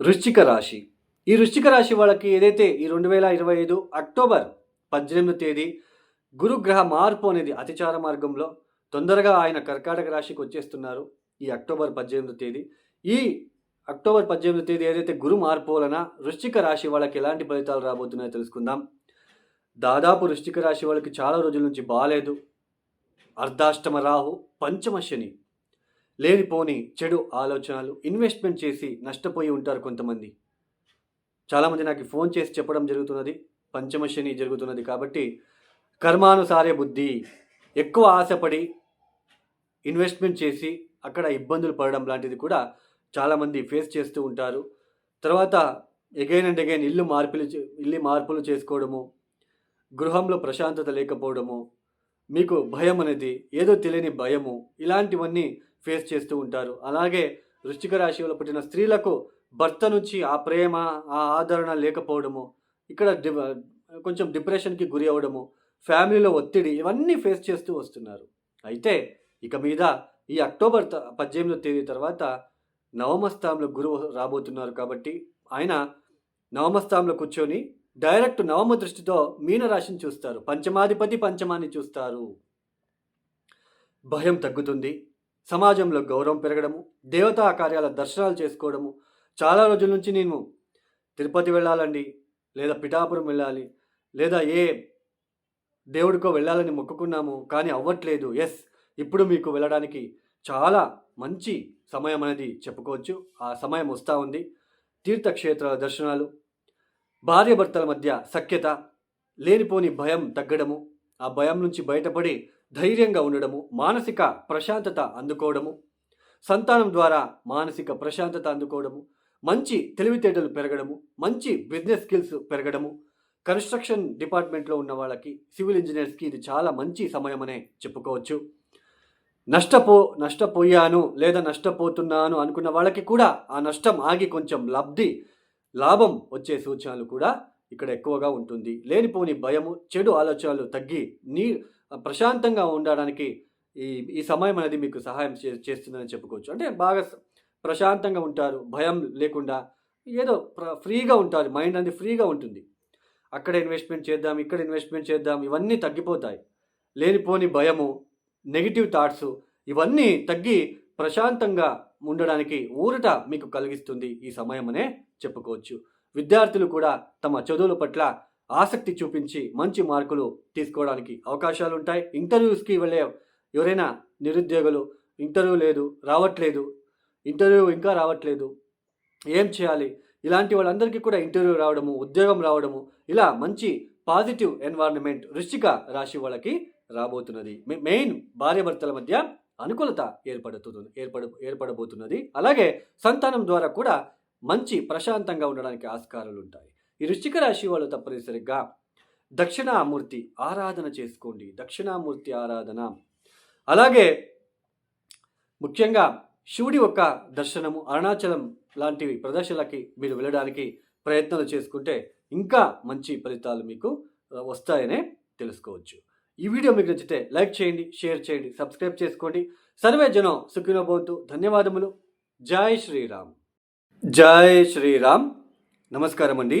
వృశ్చిక రాశి. ఈ వృశ్చిక రాశి వాళ్ళకి ఏదైతే ఈ రెండు వేల ఇరవై ఐదు అక్టోబర్ పద్దెనిమిది తేదీ గురుగ్రహ మార్పు అనేది అతిచార మార్గంలో తొందరగా ఆయన కర్కాటక రాశికి వచ్చేస్తున్నారు ఈ అక్టోబర్ పద్దెనిమిది తేదీ. ఈ అక్టోబర్ పద్దెనిమిది తేదీ ఏదైతే గురు మార్పు వలన వృశ్చిక రాశి వాళ్ళకి ఎలాంటి ఫలితాలు రాబోతున్నాయో తెలుసుకుందాం. దాదాపు వృశ్చిక రాశి వాళ్ళకి చాలా రోజుల నుంచి బాగాలేదు అర్ధాష్టమ రాహు పంచమ శని లేనిపోని చెడు ఆలోచనలు ఇన్వెస్ట్మెంట్ చేసి నష్టపోయి ఉంటారు కొంతమంది. చాలామంది నాకు ఫోన్ చేసి చెప్పడం జరుగుతున్నది. పంచమశని జరుగుతున్నది కాబట్టి కర్మానుసారే బుద్ధి. ఎక్కువ ఆశపడి ఇన్వెస్ట్మెంట్ చేసి అక్కడ ఇబ్బందులు పడడం లాంటిది కూడా చాలామంది ఫేస్ చేస్తూ ఉంటారు. తర్వాత ఎగైన్ అండ్ ఎగైన్ ఇల్లు మార్పులు చే- ఇల్లు మార్పులు చేసుకోవడము గృహంలో ప్రశాంతత లేకపోవడము మీకు భయం అనేది ఏదో తెలియని భయము ఇలాంటివన్నీ ఫేస్ చేస్తూ ఉంటారు. అలాగే వృశ్చిక రాశిలో పుట్టిన స్త్రీలకు భర్త నుంచి ఆ ప్రేమ ఆ ఆదరణ లేకపోవడము ఇక్కడ డి కొంచెం డిప్రెషన్కి గురి అవ్వడము ఫ్యామిలీలో ఒత్తిడి ఇవన్నీ ఫేస్ చేస్తూ వస్తున్నారు. అయితే ఇక మీద ఈ అక్టోబర్ పద్దెనిమిదో తేదీ తర్వాత నవమ స్థానంలో గురువు రాబోతున్నారు కాబట్టి ఆయన నవమ స్థానంలో కూర్చొని డైరెక్ట్ నవమ దృష్టితో మీనరాశిని చూస్తారు. పంచమాధిపతి పంచమాన్ని చూస్తారు. భయం తగ్గుతుంది. సమాజంలో గౌరవం పెరగడము దేవతా కార్యాల దర్శనాలు చేసుకోవడము. చాలా రోజుల నుంచి నేను తిరుపతి వెళ్ళాలండి లేదా పిఠాపురం వెళ్ళాలి లేదా ఏ దేవుడికో వెళ్ళాలని మొక్కుకున్నాము కానీ అవ్వట్లేదు. ఎస్ ఇప్పుడు మీకు వెళ్ళడానికి చాలా మంచి సమయం అనేది చెప్పుకోవచ్చు. ఆ సమయం వస్తూ ఉంది. తీర్థక్షేత్రాల దర్శనాలు భార్యాభర్తల మధ్య సఖ్యత లేనిపోని భయం తగ్గడము. ఆ భయం నుంచి బయటపడి ధైర్యంగా ఉండడము మానసిక ప్రశాంతత అందుకోవడము సంతానం ద్వారా మానసిక ప్రశాంతత అందుకోవడము మంచి తెలివితేటలు పెరగడము మంచి బిజినెస్ స్కిల్స్ పెరగడము కన్స్ట్రక్షన్ డిపార్ట్మెంట్లో ఉన్న వాళ్ళకి సివిల్ ఇంజనీర్స్కి ఇది చాలా మంచి సమయమనే చెప్పుకోవచ్చు. నష్టపో నష్టపోయాను లేదా నష్టపోతున్నాను అనుకున్న వాళ్ళకి కూడా ఆ నష్టం ఆగి కొంచెం లబ్ధి లాభం వచ్చే సూచనలు కూడా ఇక్కడ ఎక్కువగా ఉంటుంది. లేనిపోని భయము చెడు ఆలోచనలు తగ్గి నీ ప్రశాంతంగా ఉండడానికి ఈ ఈ సమయం అనేది మీకు సహాయం చే చేస్తుందని చెప్పుకోవచ్చు. అంటే బాగా ప్రశాంతంగా ఉంటారు భయం లేకుండా ఏదో ప్ర- ఫ్రీగా ఉంటారు మైండ్ అనేది ఫ్రీగా ఉంటుంది. అక్కడ ఇన్వెస్ట్మెంట్ చేద్దాం ఇక్కడ ఇన్వెస్ట్మెంట్ చేద్దాం ఇవన్నీ తగ్గిపోతాయి. లేనిపోని భయము నెగిటివ్ థాట్స్ ఇవన్నీ తగ్గి ప్రశాంతంగా ఉండడానికి ఊరట మీకు కలిగిస్తుంది ఈ సమయం అనే చెప్పుకోవచ్చు. విద్యార్థులు కూడా తమ చదువుల పట్ల ఆసక్తి చూపించి మంచి మార్కులు తీసుకోవడానికి అవకాశాలు ఉంటాయి ఇంటర్వ్యూస్కి వెళ్ళే ఎవరైనా నిరుద్యోగులు ఇంటర్వ్యూ లేదు రావట్లేదు ఇంటర్వ్యూ ఇంకా రావట్లేదు ఏం చేయాలి? ఇలాంటి వాళ్ళందరికీ కూడా ఇంటర్వ్యూ రావడము ఉద్యోగం రావడము ఇలా మంచి పాజిటివ్ ఎన్వైర్న్మెంట్ వృశ్చిక రాశి వాళ్ళకి రాబోతున్నది. మెయిన్ భార్యాభర్తల మధ్య అనుకూలత ఏర్పడుతుంది ఏర్పడ ఏర్పడబోతున్నది. అలాగే సంతానం ద్వారా కూడా మంచి ప్రశాంతంగా ఉండడానికి ఆస్కారాలు ఉంటాయి ఈ వృశ్చిక రాశి వాళ్ళు తప్పనిసరిగా దక్షిణామూర్తి ఆరాధన చేసుకోండి. దక్షిణామూర్తి ఆరాధన. అలాగే ముఖ్యంగా శివుడి యొక్క దర్శనము అరుణాచలం లాంటివి ప్రదర్శనలకి మీరు వెళ్ళడానికి ప్రయత్నాలు చేసుకుంటే ఇంకా మంచి ఫలితాలు మీకు వస్తాయనే తెలుసుకోవచ్చు. ఈ వీడియో మీకు నచ్చితే లైక్ చేయండి షేర్ చేయండి సబ్స్క్రైబ్ చేసుకోండి. సర్వే జనం సుఖినో ధన్యవాదములు. జై శ్రీరామ్. జై శ్రీరామ్. నమస్కారం అండి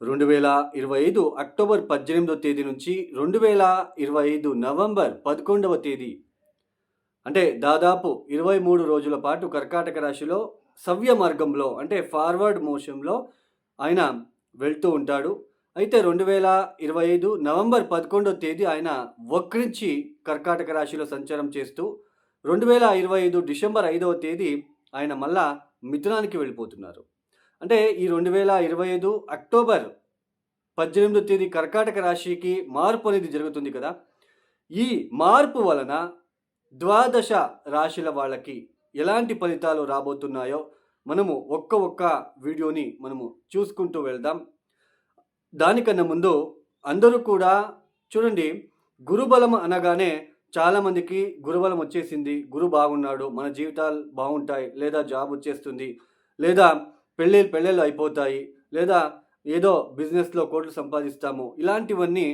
రెండు వేల ఇరవై ఐదు అక్టోబర్ పద్దెనిమిదవ తేదీ నుంచి రెండు వేల ఇరవై ఐదు నవంబర్ పదకొండవ తేదీ. అంటే దాదాపు ఇరవై మూడు రోజుల పాటు కర్కాటక రాశిలో సవ్య మార్గంలో అంటే ఫార్వర్డ్ మోషన్లో ఆయన వెళ్తూ ఉంటాడు. అయితే రెండు వేల ఇరవై ఐదు నవంబర్ పదకొండవ తేదీ ఆయన వక్రించి కర్కాటక రాశిలో సంచారం చేస్తూ రెండు వేల ఇరవై ఐదు డిసెంబర్ ఐదవ తేదీ ఆయన మళ్ళా మిథునానికి వెళ్ళిపోతున్నారు. అంటే ఈ రెండు వేల ఇరవై ఐదు అక్టోబర్ పద్దెనిమిదో తేదీ కర్కాటక రాశికి మార్పు అనేది జరుగుతుంది కదా. ఈ మార్పు వలన ద్వాదశ రాశుల వాళ్ళకి ఎలాంటి ఫలితాలు రాబోతున్నాయో మనము ఒక్క ఒక్క వీడియోని మనము చూసుకుంటూ వెళ్దాం. దానికన్నా ముందు అందరూ కూడా చూడండి గురుబలం అనగానే చాలామందికి గురుబలం వచ్చేసింది. గురు బాగున్నాడు మన జీవితాలు బాగుంటాయి లేదా జాబ్ వచ్చేస్తుంది లేదా పెళ్ళి పెళ్ళిళ్ళు అయిపోతాయి లేదా ఏదో బిజినెస్లో కోట్లు సంపాదిస్తాము. ఇలాంటివన్నీ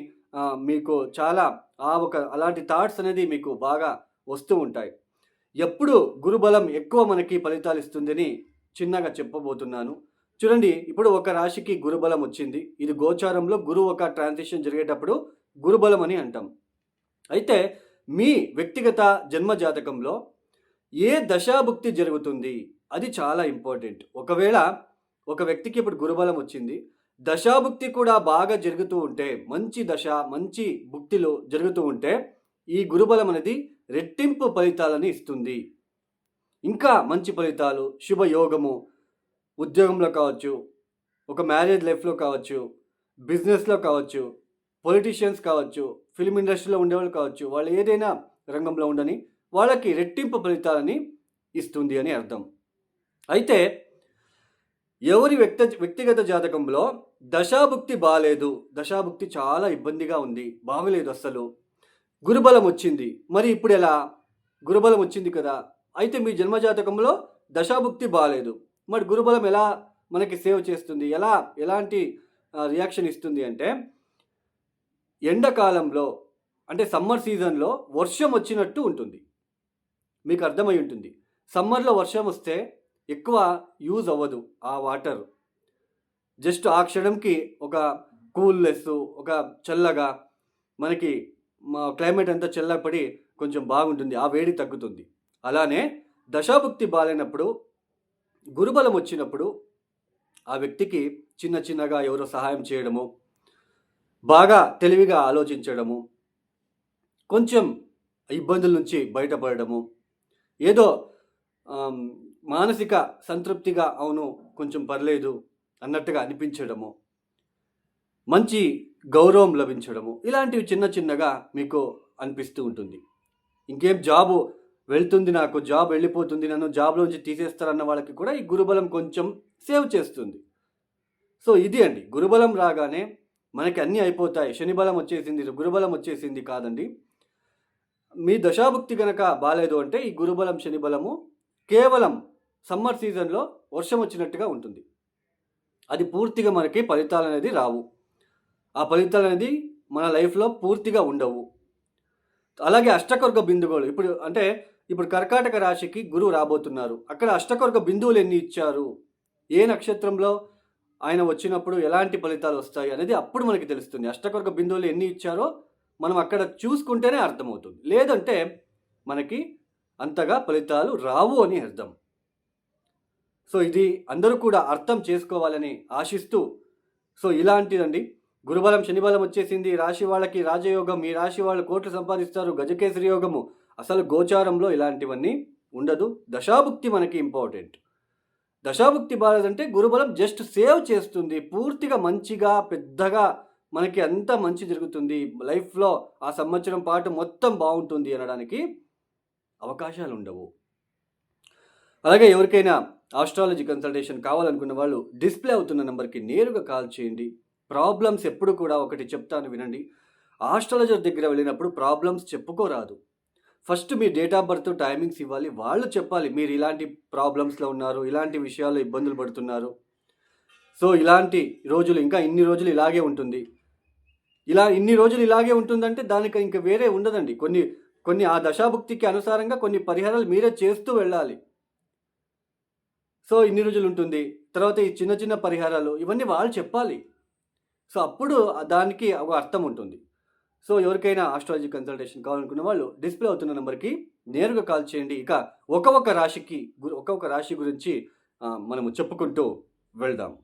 మీకు చాలా ఆ ఒక అలాంటి థాట్స్ అనేది మీకు బాగా వస్తూ ఉంటాయి. ఎప్పుడు గురుబలం ఎక్కువ మనకి ఫలితాలు ఇస్తుందని చిన్నగా చెప్పబోతున్నాను. చూడండి ఇప్పుడు ఒక రాశికి గురుబలం వచ్చింది. ఇది గోచారంలో గురువు ఒక ట్రాన్సిషన్ జరిగేటప్పుడు గురుబలం అని అంటాం. అయితే మీ వ్యక్తిగత జన్మ జాతకంలో ఏ దశాభుక్తి జరుగుతుంది? అది చాలా ఇంపార్టెంట్ ఒకవేళ ఒక వ్యక్తికి ఇప్పుడు గురుబలం వచ్చింది దశాభుక్తి కూడా బాగా జరుగుతూ ఉంటే మంచి దశ మంచి భుక్తిలో జరుగుతూ ఉంటే ఈ గురుబలం అనేది రెట్టింపు ఫలితాలని ఇస్తుంది. ఇంకా మంచి ఫలితాలు శుభయోగము ఉద్యోగంలో కావచ్చు ఒక మ్యారేజ్ లైఫ్లో కావచ్చు బిజినెస్లో కావచ్చు పొలిటీషియన్స్ కావచ్చు ఫిల్మ్ ఇండస్ట్రీలో ఉండేవాళ్ళు కావచ్చు వాళ్ళు ఏదైనా రంగంలో ఉండని వాళ్ళకి రెట్టింపు ఫలితాలని ఇస్తుంది అని అర్థం. అయితే ఎవరి వ్యక్త వ్యక్తిగత జాతకంలో దశాభుక్తి బాగాలేదు దశాభుక్తి చాలా ఇబ్బందిగా ఉంది బాగలేదు అస్సలు. గురుబలం వచ్చింది. మరి ఇప్పుడు ఎలా? గురుబలం వచ్చింది కదా. అయితే మీ జన్మజాతకంలో దశాభుక్తి బాగాలేదు మరి గురుబలం ఎలా మనకి సేవ్ చేస్తుంది? ఎలా ఎలాంటి రియాక్షన్ ఇస్తుంది అంటే ఎండాకాలంలో అంటే సమ్మర్ సీజన్లో వర్షం వచ్చినట్టు ఉంటుంది. మీకు అర్థమై ఉంటుంది. సమ్మర్లో వర్షం వస్తే ఎక్కువ యూజ్ అవ్వదు ఆ వాటర్. జస్ట్ ఆ క్షణంకి ఒక కూల్నెస్ ఒక చల్లగా మనకి మా క్లైమేట్ అంతా చల్లపడి కొంచెం బాగుంటుంది ఆ వేడి తగ్గుతుంది. అలానే దశాభుక్తి బాలైనప్పుడు గురుబలం వచ్చినప్పుడు ఆ వ్యక్తికి చిన్న చిన్నగా ఎవరో సహాయం చేయడము బాగా తెలివిగా ఆలోచించడము కొంచెం ఇబ్బందుల నుంచి బయటపడడము ఏదో మానసిక సంతృప్తిగా అవును కొంచెం పర్లేదు అన్నట్టుగా అనిపించడము. మంచి గౌరవం లభించడము. ఇలాంటివి చిన్న చిన్నగా మీకు అనిపిస్తూ ఉంటుంది. ఇంకేం జాబు వెళ్తుంది నాకు జాబ్ వెళ్ళిపోతుంది నన్ను జాబ్లోంచి తీసేస్తారన్న వాళ్ళకి కూడా ఈ గురుబలం కొంచెం సేవ్ చేస్తుంది. సో ఇది అండి. గురుబలం రాగానే మనకి అన్నీ అయిపోతాయి. శనిబలం వచ్చేసింది గురుబలం వచ్చేసింది కాదండి. మీ దశాభుక్తి కనుక బాగాలేదు అంటే ఈ గురుబలం శనిబలము కేవలం సమ్మర్ సీజన్లో వర్షం వచ్చినట్టుగా ఉంటుంది. అది పూర్తిగా మనకి ఫలితాలు అనేది రావు. ఆ ఫలితాలు అనేది మన లైఫ్లో పూర్తిగా ఉండవు. అలాగే అష్టకొర్గ బిందువులు ఇప్పుడు అంటే ఇప్పుడు కర్కాటక రాశికి గురువు రాబోతున్నారు. అక్కడ అష్టకొర్గ బిందువులు ఎన్ని ఇచ్చారు? ఏ నక్షత్రంలో ఆయన వచ్చినప్పుడు ఎలాంటి ఫలితాలు వస్తాయి అనేది అప్పుడు మనకి తెలుస్తుంది. అష్టకొర్గ బిందువులు ఎన్ని ఇచ్చారో మనం అక్కడ చూసుకుంటేనే అర్థమవుతుంది. లేదంటే మనకి అంతగా ఫలితాలు రావు అని అర్థం. సో ఇది అందరూ కూడా అర్థం చేసుకోవాలని ఆశిస్తూ సో ఇలాంటిదండి. గురుబలం శనిబలం వచ్చేసింది. రాశి వాళ్ళకి రాజయోగం ఈ రాశి వాళ్ళు కోట్లు సంపాదిస్తారు. గజకేసరి యోగము అసలు గోచారంలో ఇలాంటివన్నీ ఉండదు. దశాభుక్తి మనకి ఇంపార్టెంట్. దశాభుక్తి బాలేదంటే గురుబలం జస్ట్ సేవ్ చేస్తుంది. పూర్తిగా మంచిగా పెద్దగా మనకి అంతా మంచి జరుగుతుంది. లైఫ్లో ఆ సంవత్సరం పాటు మొత్తం బాగుంటుంది అనడానికి అవకాశాలు ఉండవు అలాగే ఎవరికైనా ఆస్ట్రాలజీ కన్సల్టేషన్ కావాలనుకున్న వాళ్ళు డిస్ప్లే అవుతున్న నెంబర్కి నేరుగా కాల్ చేయండి. ప్రాబ్లమ్స్ ఎప్పుడు కూడా ఒకటి చెప్తాను వినండి. ఆస్ట్రాలజర్ దగ్గర వెళ్ళినప్పుడు ప్రాబ్లమ్స్ చెప్పుకోరాదు. ఫస్ట్ మీ డేట్ ఆఫ్ బర్త్ టైమింగ్స్ ఇవ్వాలి. వాళ్ళు చెప్పాలి మీరు ఇలాంటి ప్రాబ్లమ్స్లో ఉన్నారు ఇలాంటి విషయాల్లో ఇబ్బందులు పడుతున్నారు. సో ఇలాంటి రోజులు ఇంకా ఇన్ని రోజులు ఇలాగే ఉంటుంది. ఇలా ఇన్ని రోజులు ఇలాగే ఉంటుందంటే దానికి ఇంకా వేరే ఉండదండి. కొన్ని కొన్ని ఆ దశాభుక్తికి అనుసారంగా కొన్ని పరిహారాలు మీరే చేస్తూ వెళ్ళాలి. సో ఇన్ని రోజులు ఉంటుంది. తర్వాత ఈ చిన్న చిన్న పరిహారాలు ఇవన్నీ వాళ్ళు చెప్పాలి. సో అప్పుడు దానికి ఒక అర్థం ఉంటుంది. సో ఎవరికైనా ఆస్ట్రాలజీ కన్సల్టేషన్ కావాలనుకున్న వాళ్ళు డిస్ప్లే అవుతున్న నెంబర్కి నేరుగా కాల్ చేయండి. ఇక ఒక రాశికి గు- ఒక్కొక్క రాశి గురించి మనము చెప్పుకుంటూ వెళ్దాం.